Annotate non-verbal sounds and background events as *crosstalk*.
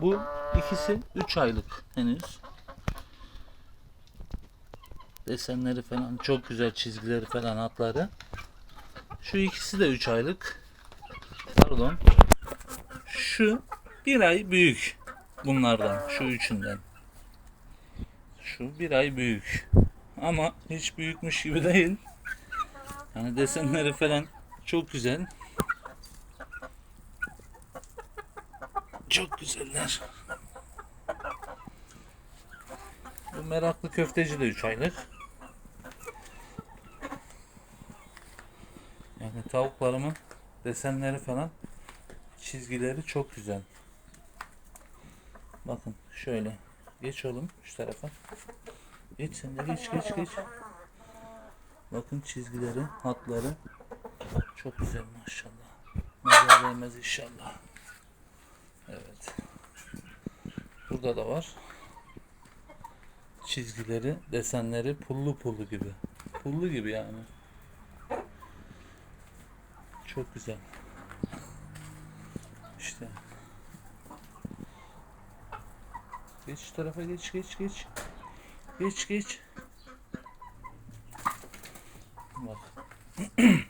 Bu ikisi 3 aylık henüz. Desenleri falan çok güzel çizgileri falan hatları. Şu ikisi de 3 aylık. Pardon. Şu bir ay büyük bunlardan. Şu üçünden. Şu bir ay büyük. Ama hiç büyükmüş gibi değil. Yani desenleri falan çok güzel. Çok güzeller. Bu meraklı köfteci de 3 aylık. Yani tavuklarımın desenleri falan çizgileri çok güzel. Bakın şöyle. Geç oğlum şu tarafa. Geç sen de geç geç geç. Bakın çizgileri, hatları çok güzel maşallah. Nazar inşallah. Evet. Burada da var. Çizgileri, desenleri pullu pullu gibi. Pullu gibi yani. Çok güzel. İşte. Geç tarafa geç geç geç. Geç geç. Bak. *clears throat*